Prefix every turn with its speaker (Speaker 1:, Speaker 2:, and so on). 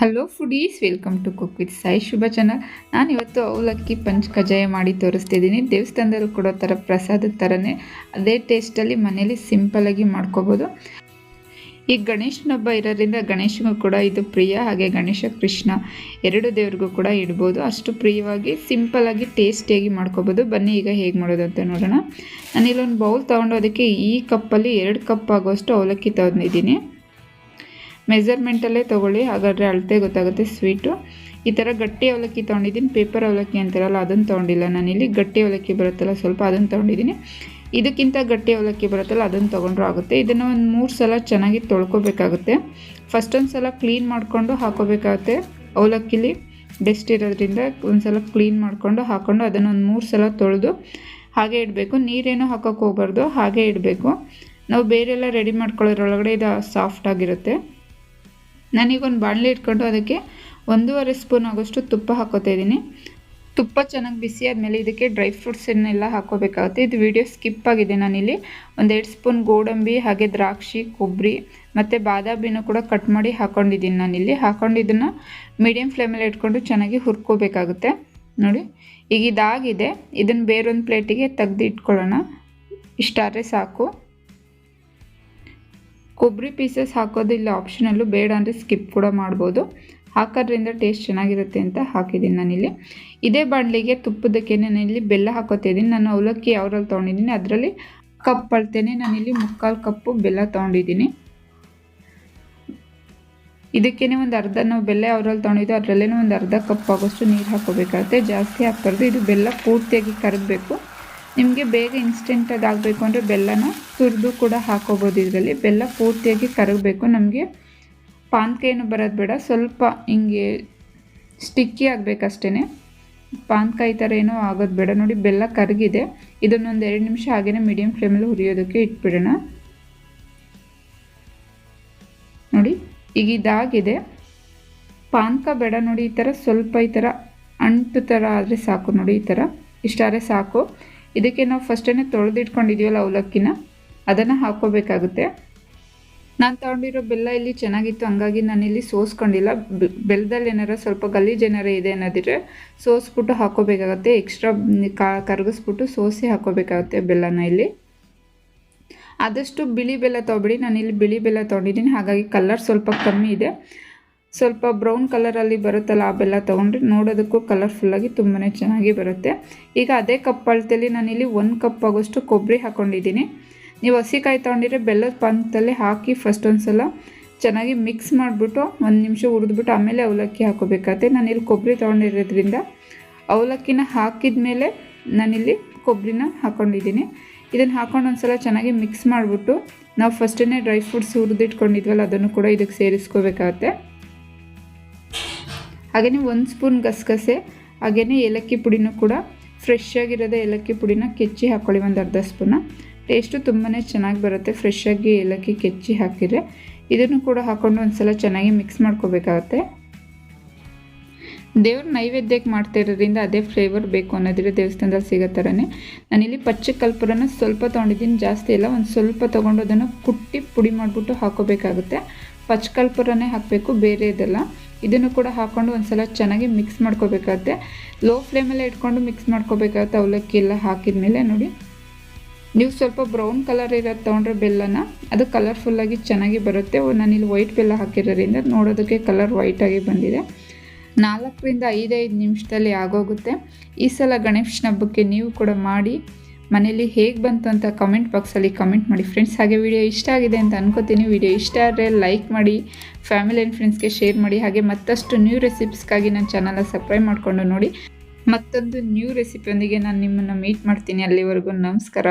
Speaker 1: Hello foodies welcome to cook with Sai Shubha channel ನಾನು ಇವತ್ತು ಅವಲಕ್ಕಿ ಪಂಚ್ ಕಜಾಯ ಮಾಡಿ ತೋರಿಸ್ತಿದ್ದೀನಿ. ದೇವಸ್ಥಾನದಲ್ಲಿ ಕೊಡೋ ಥರ ಪ್ರಸಾದದ ಥರನೇ ಅದೇ ಟೇಸ್ಟಲ್ಲಿ ಮನೇಲಿ ಸಿಂಪಲಾಗಿ ಮಾಡ್ಕೋಬೋದು. ಈ ಗಣೇಶನ ಹಬ್ಬ ಇರೋದ್ರಿಂದ ಗಣೇಶನಿಗೂ ಕೂಡ ಇದು ಪ್ರಿಯ, ಹಾಗೆ ಗಣೇಶ ಕೃಷ್ಣ ಎರಡು ದೇವ್ರಿಗೂ ಕೂಡ ಇಡ್ಬೋದು. ಅಷ್ಟು ಪ್ರಿಯವಾಗಿ ಸಿಂಪಲಾಗಿ ಟೇಸ್ಟಿಯಾಗಿ ಮಾಡ್ಕೋಬೋದು. ಬನ್ನಿ ಈಗ ಹೇಗೆ ಮಾಡೋದು ಅಂತ ನೋಡೋಣ. ನಾನು ಇಲ್ಲೊಂದು ಬೌಲ್ ತೊಗೊಂಡು ಅದಕ್ಕೆ ಈ ಕಪ್ಪಲ್ಲಿ ಎರಡು ಕಪ್ ಆಗೋಷ್ಟು ಅವಲಕ್ಕಿ ತೊಗೊಂಡಿದ್ದೀನಿ. ಮೆಜರ್ಮೆಂಟಲ್ಲೇ ತೊಗೊಳ್ಳಿ, ಹಾಗಾದರೆ ಅಳತೆ ಗೊತ್ತಾಗುತ್ತೆ ಸ್ವೀಟು ಈ ಥರ ಗಟ್ಟಿ ಅವಲಕ್ಕಿ ತೊಗೊಂಡಿದ್ದೀನಿ ಪೇಪರ್ ಅವಲಕ್ಕಿ ಅಂತಾರಲ್ಲ, ಅದನ್ನು ತೊಗೊಂಡಿಲ್ಲ ನಾನಿಲ್ಲಿ. ಗಟ್ಟಿ ಅವಲಕ್ಕಿ ಬರುತ್ತಲ್ಲ, ಸ್ವಲ್ಪ ಅದನ್ನು ತೊಗೊಂಡಿದ್ದೀನಿ. ಇದಕ್ಕಿಂತ ಗಟ್ಟಿ ಅವಲಕ್ಕಿ ಬರುತ್ತಲ್ಲ, ಅದನ್ನು ತೊಗೊಂಡ್ರೂ ಆಗುತ್ತೆ. ಇದನ್ನು ಒಂದು ಮೂರು ಸಲ ಚೆನ್ನಾಗಿ ತೊಳ್ಕೊಬೇಕಾಗುತ್ತೆ. ಫಸ್ಟ್ ಒಂದು ಸಲ ಕ್ಲೀನ್ ಮಾಡಿಕೊಂಡು ಹಾಕೋಬೇಕಾಗುತ್ತೆ. ಅವಲಕ್ಕಿಲಿ ಡೆಸ್ಟ್ ಇರೋದ್ರಿಂದ ಒಂದು ಸಲ ಕ್ಲೀನ್ ಮಾಡಿಕೊಂಡು ಹಾಕ್ಕೊಂಡು ಅದನ್ನು ಒಂದು ಮೂರು ಸಲ ತೊಳೆದು ಹಾಗೆ ಇಡಬೇಕು. ನೀರೇನು ಹಾಕೋಕ್ಕೆ ಹೋಗ್ಬಾರ್ದು, ಹಾಗೆ ಇಡಬೇಕು. ನಾವು ಬೇರೆಲ್ಲ ರೆಡಿ ಮಾಡ್ಕೊಳ್ಳೋದ್ರೊಳಗಡೆ ಇದು ಸಾಫ್ಟ್ ಆಗಿರುತ್ತೆ. ನಾನೀಗೊಂದು ಬಾಣಲೆ ಇಟ್ಕೊಂಡು ಅದಕ್ಕೆ ಒಂದೂವರೆ ಸ್ಪೂನ್ ಆಗೋಷ್ಟು ತುಪ್ಪ ಹಾಕೋತಾ ಇದ್ದೀನಿ. ತುಪ್ಪ ಚೆನ್ನಾಗಿ ಬಿಸಿ ಆದಮೇಲೆ ಇದಕ್ಕೆ ಡ್ರೈ ಫ್ರೂಟ್ಸನ್ನೆಲ್ಲ ಹಾಕೋಬೇಕಾಗುತ್ತೆ. ಇದು ವಿಡಿಯೋ ಸ್ಕಿಪ್ ಆಗಿದೆ ನಾನಿಲ್ಲಿ. ಒಂದೆರಡು ಸ್ಪೂನ್ ಗೋಡಂಬಿ, ಹಾಗೆ ದ್ರಾಕ್ಷಿ ಕೊಬ್ಬರಿ ಮತ್ತು ಬಾದಾಮಿನೂ ಕೂಡ ಕಟ್ ಮಾಡಿ ಹಾಕ್ಕೊಂಡಿದ್ದೀನಿ ನಾನಿಲ್ಲಿ. ಹಾಕ್ಕೊಂಡು ಇದನ್ನು ಮೀಡಿಯಮ್ ಫ್ಲೇಮಲ್ಲಿ ಇಟ್ಕೊಂಡು ಚೆನ್ನಾಗಿ ಹುರ್ಕೋಬೇಕಾಗುತ್ತೆ. ನೋಡಿ, ಈಗ ಇದಾಗಿದೆ. ಇದನ್ನು ಬೇರೊಂದು ಪ್ಲೇಟಿಗೆ ತೆಗ್ದು ಇಟ್ಕೊಳ್ಳೋಣ ಇಷ್ಟಾದರೆ ಸಾಕು. ಕೊಬ್ಬರಿ ಪೀಸಸ್ ಹಾಕೋದು ಇಲ್ಲ ಆಪ್ಷನಲ್ಲು ಬೇಡ ಅಂದರೆ ಸ್ಕಿಪ್ ಕೂಡ ಮಾಡ್ಬೋದು. ಹಾಕೋದ್ರಿಂದ ಟೇಸ್ಟ್ ಚೆನ್ನಾಗಿರುತ್ತೆ ಅಂತ ಹಾಕಿದ್ದೀನಿ ನಾನಿಲ್ಲಿ. ಇದೇ ಬಾಣಲಿಗೆ ತುಪ್ಪದಕ್ಕೆ ನಾನಿಲ್ಲಿ ಬೆಲ್ಲ ಹಾಕೋತಿದ್ದೀನಿ ನಾನು ಅವಲಕ್ಕಿ ಯಾವ್ರಲ್ಲಿ ತೊಗೊಂಡಿದ್ದೀನಿ, ಅದರಲ್ಲಿ ಕಪ್ ಅಳ್ತೇನೆ. ನಾನಿಲ್ಲಿ ಮುಕ್ಕಾಲು ಕಪ್ಪು ಬೆಲ್ಲ ತೊಗೊಂಡಿದ್ದೀನಿ. ಇದಕ್ಕೇನೆ ಒಂದು ಅರ್ಧ, ನಾವು ಬೆಲ್ಲ ಯಾವ್ರಲ್ಲಿ ತೊಗೊಂಡಿದ್ದು ಅದರಲ್ಲೇ ಒಂದು ಅರ್ಧ ಕಪ್ ಆಗೋಷ್ಟು ನೀರು ಹಾಕೋಬೇಕಾಗುತ್ತೆ. ಜಾಸ್ತಿ ಹಾಕ್ಬಾರ್ದು. ಇದು ಬೆಲ್ಲ ಪೂರ್ತಿಯಾಗಿ ಕರಗಬೇಕು ನಿಮಗೆ ಬೇಗ ಇನ್ಸ್ಟೆಂಟ್ ಆಗಬೇಕು ಅಂದರೆ ಬೆಲ್ಲನ ತುರಿದು ಕೂಡ ಹಾಕೋಬೋದು ಇದರಲ್ಲಿ. ಬೆಲ್ಲ ಪೂರ್ತಿಯಾಗಿ ಕರಗಬೇಕು. ನಮಗೆ ಪಾನ್ಕ ಏನು ಬರೋದು ಬೇಡ. ಸ್ವಲ್ಪ ಹಿಂಗೆ ಸ್ಟಿಕ್ಕಿ ಆಗಬೇಕಷ್ಟೇ ಪಾನ್ಕಾಯಿ ಥರ ಏನೋ ಆಗೋದು ಬೇಡ. ನೋಡಿ, ಬೆಲ್ಲ ಕರಗಿದೆ. ಇದನ್ನೊಂದು ಎರಡು ನಿಮಿಷ ಹಾಗೇ ಮೀಡಿಯಮ್ ಫ್ಲೇಮಲ್ಲಿ ಹುರಿಯೋದಕ್ಕೆ ಇಟ್ಬಿಡೋಣ. ನೋಡಿ, ಈಗ ಇದಾಗಿದೆ. ಪಾನ್ಕ ಬೇಡ. ನೋಡಿ, ಈ ಥರ ಸ್ವಲ್ಪ ಈ ಥರ ಅಂಟು ಥರ ಆದರೆ ಸಾಕು. ನೋಡಿ, ಈ ಥರ ಇಷ್ಟಾದರೆ ಸಾಕು. ಇದಕ್ಕೆ ನಾವು ಫಸ್ಟೇ ತೊಳೆದಿಟ್ಕೊಂಡಿದ್ದೀವಲ್ಲ ಅವಲಕ್ಕಿನ, ಅದನ್ನು ಹಾಕ್ಕೋಬೇಕಾಗುತ್ತೆ. ನಾನು ತೊಗೊಂಡಿರೋ ಬೆಲ್ಲ ಇಲ್ಲಿ ಚೆನ್ನಾಗಿತ್ತು, ಹಂಗಾಗಿ ನಾನಿಲ್ಲಿ ಸೋಸ್ಕೊಂಡಿಲ್ಲ. ಬೆಲ್ಲದಲ್ಲಿ ಏನಾರ ಸ್ವಲ್ಪ ಗಲೀಜು ಏನಾರ ಇದೆ ಅನ್ನೋದಿದ್ರೆ ಸೋಸ್ಬಿಟ್ಟು ಹಾಕೋಬೇಕಾಗತ್ತೆ ಎಕ್ಸ್ಟ್ರಾ ಕರಗಿಸ್ಬಿಟ್ಟು ಸೋಸಿ ಹಾಕೋಬೇಕಾಗುತ್ತೆ ಬೆಲ್ಲನ ಇಲ್ಲಿ. ಆದಷ್ಟು ಬಿಳಿ ಬೆಲ್ಲ ತೊಗೊಬಿಡಿ. ನಾನಿಲ್ಲಿ ಬಿಳಿ ಬೆಲ್ಲ ತೊಗೊಂಡಿದ್ದೀನಿ, ಹಾಗಾಗಿ ಕಲರ್ ಸ್ವಲ್ಪ ಕಮ್ಮಿ ಇದೆ. ಸ್ವಲ್ಪ ಬ್ರೌನ್ ಕಲರಲ್ಲಿ ಬರುತ್ತಲ್ಲ ಆ ಬೆಲ್ಲ ತೊಗೊಂಡ್ರೆ ನೋಡೋದಕ್ಕೂ ಕಲರ್ಫುಲ್ಲಾಗಿ ತುಂಬಾ ಚೆನ್ನಾಗಿ ಬರುತ್ತೆ. ಈಗ ಅದೇ ಕಪ್ ಅಳತೆಯಲ್ಲಿ ನಾನಿಲ್ಲಿ ಒಂದು ಕಪ್ ಆಗೋಷ್ಟು ಕೊಬ್ಬರಿ ಹಾಕ್ಕೊಂಡಿದ್ದೀನಿ ನೀವು ಹಸಿಕಾಯಿ ತೊಗೊಂಡಿದ್ರೆ ಬೆಲ್ಲದ ಪಾನದಲ್ಲಿ ಹಾಕಿ ಫಸ್ಟ್ ಒಂದು ಸಲ ಚೆನ್ನಾಗಿ ಮಿಕ್ಸ್ ಮಾಡಿಬಿಟ್ಟು ಒಂದು ನಿಮಿಷ ಹುರಿದ್ಬಿಟ್ಟು ಆಮೇಲೆ ಅವಲಕ್ಕಿ ಹಾಕೋಬೇಕಾಗತ್ತೆ. ನಾನಿಲ್ಲಿ ಕೊಬ್ಬರಿ ತೊಗೊಂಡಿರೋದ್ರಿಂದ ಅವಲಕ್ಕಿನ ಹಾಕಿದ ಮೇಲೆ ನಾನಿಲ್ಲಿ ಕೊಬ್ಬರಿನ ಹಾಕ್ಕೊಂಡಿದ್ದೀನಿ ಇದನ್ನು ಹಾಕೊಂಡು ಒಂದು ಸಲ ಚೆನ್ನಾಗಿ ಮಿಕ್ಸ್ ಮಾಡಿಬಿಟ್ಟು ನಾವು ಫಸ್ಟೇ ಡ್ರೈ ಫ್ರೂಟ್ಸ್ ಹುರಿದಿಟ್ಕೊಂಡಿದ್ವಲ್ಲ, ಅದನ್ನು ಕೂಡ ಇದಕ್ಕೆ ಸೇರಿಸ್ಕೋಬೇಕಾಗತ್ತೆ. ಹಾಗೆಯೇ ಒಂದು ಸ್ಪೂನ್ ಗಸಗಸೆ, ಹಾಗೆಯೇ ಏಲಕ್ಕಿ ಪುಡಿನೂ ಕೂಡ ಫ್ರೆಶ್ ಆಗಿರೋದೇ ಏಲಕ್ಕಿ ಪುಡಿನ ಕೆಚ್ಚಿ ಹಾಕ್ಕೊಳ್ಳಿ ಒಂದು ಅರ್ಧ ಸ್ಪೂನ. ಟೇಸ್ಟು ತುಂಬಾ ಚೆನ್ನಾಗಿ ಬರುತ್ತೆ ಫ್ರೆಶ್ ಆಗಿ ಏಲಕ್ಕಿ ಕೆಚ್ಚಿ ಹಾಕಿದರೆ. ಇದನ್ನು ಕೂಡ ಹಾಕ್ಕೊಂಡು ಒಂದು ಸಲ ಚೆನ್ನಾಗಿ ಮಿಕ್ಸ್ ಮಾಡ್ಕೋಬೇಕಾಗತ್ತೆ. ದೇವ್ರ ನೈವೇದ್ಯಕ್ಕೆ ಮಾಡ್ತಾ ಇರೋದ್ರಿಂದ ಅದೇ ಫ್ಲೇವರ್ ಬೇಕು ಅನ್ನೋದಿದ್ರೆ ದೇವಸ್ಥಾನದಲ್ಲಿ ಸಿಗೋ ಥರನೇ. ನಾನಿಲ್ಲಿ ಪಚ್ಚ ಕಲ್ಪುರನ ಸ್ವಲ್ಪ ತೊಗೊಂಡಿದ್ದೀನಿ, ಜಾಸ್ತಿ ಇಲ್ಲ ಒಂದು ಸ್ವಲ್ಪ ತೊಗೊಂಡು ಅದನ್ನು ಕುಟ್ಟಿ ಪುಡಿ ಮಾಡಿಬಿಟ್ಟು ಹಾಕೋಬೇಕಾಗುತ್ತೆ. ಪಚ್ಕಲ್ಪುರನೇ ಹಾಕಬೇಕು, ಬೇರೆ ಇದೆಲ್ಲ. ಇದನ್ನು ಕೂಡ ಹಾಕ್ಕೊಂಡು ಒಂದು ಸಲ ಚೆನ್ನಾಗಿ ಮಿಕ್ಸ್ ಮಾಡ್ಕೋಬೇಕಾಗುತ್ತೆ. ಲೋ ಫ್ಲೇಮಲ್ಲೇ ಇಟ್ಕೊಂಡು ಮಿಕ್ಸ್ ಮಾಡ್ಕೋಬೇಕಾಗುತ್ತೆ ಅವಲಕ್ಕಿ ಎಲ್ಲ ಹಾಕಿದ ಮೇಲೆ ನೋಡಿ. ನೀವು ಸ್ವಲ್ಪ ಬ್ರೌನ್ ಕಲರ್ ಇರೋದು ತೊಗೊಂಡ್ರೆ ಬೆಲ್ಲನ, ಅದು ಕಲರ್ಫುಲ್ಲಾಗಿ ಚೆನ್ನಾಗಿ ಬರುತ್ತೆ. ನಾನಿಲ್ಲಿ ವೈಟ್ ಬೆಲ್ಲ ಹಾಕಿರೋದ್ರಿಂದ ನೋಡೋದಕ್ಕೆ ಕಲರ್ ವೈಟಾಗಿ ಬಂದಿದೆ. ನಾಲ್ಕರಿಂದ ಐದೈದು ನಿಮಿಷದಲ್ಲಿ ಆಗೋಗುತ್ತೆ. ಈ ಸಲ ಗಣೇಶನ ಹಬ್ಬಕ್ಕೆ ನೀವು ಕೂಡ ಮಾಡಿ. ಮನೇಲಿ ಹೇಗೆ ಬಂತು ಅಂತ ಕಮೆಂಟ್ ಬಾಕ್ಸಲ್ಲಿ ಕಮೆಂಟ್ ಮಾಡಿ. ಫ್ರೆಂಡ್ಸ್ ಹಾಗೆ ವಿಡಿಯೋ ಇಷ್ಟ ಆಗಿದೆ ಅಂತ ಅನ್ಕೋತೀನಿ. ವಿಡಿಯೋ ಇಷ್ಟ ಆದರೆ ಲೈಕ್ ಮಾಡಿ ಫ್ಯಾಮಿಲಿ ಆ್ಯಂಡ್ ಫ್ರೆಂಡ್ಸ್ಗೆ ಶೇರ್ ಮಾಡಿ. ಹಾಗೆ ಮತ್ತಷ್ಟು ನ್ಯೂ ರೆಸಿಪ್ಸ್ಗಾಗಿ ನನ್ನ ಚಾನಲ್ನ ಸಬ್ಸ್ಕ್ರೈಬ್ ಮಾಡಿಕೊಂಡು ನೋಡಿ. ಮತ್ತೊಂದು ನ್ಯೂ ರೆಸಿಪಿಯೊಂದಿಗೆ ನಾನು ನಿಮ್ಮನ್ನು ಮೀಟ್ ಮಾಡ್ತೀನಿ ಅಲ್ಲಿವರೆಗೂ. ನಮಸ್ಕಾರ.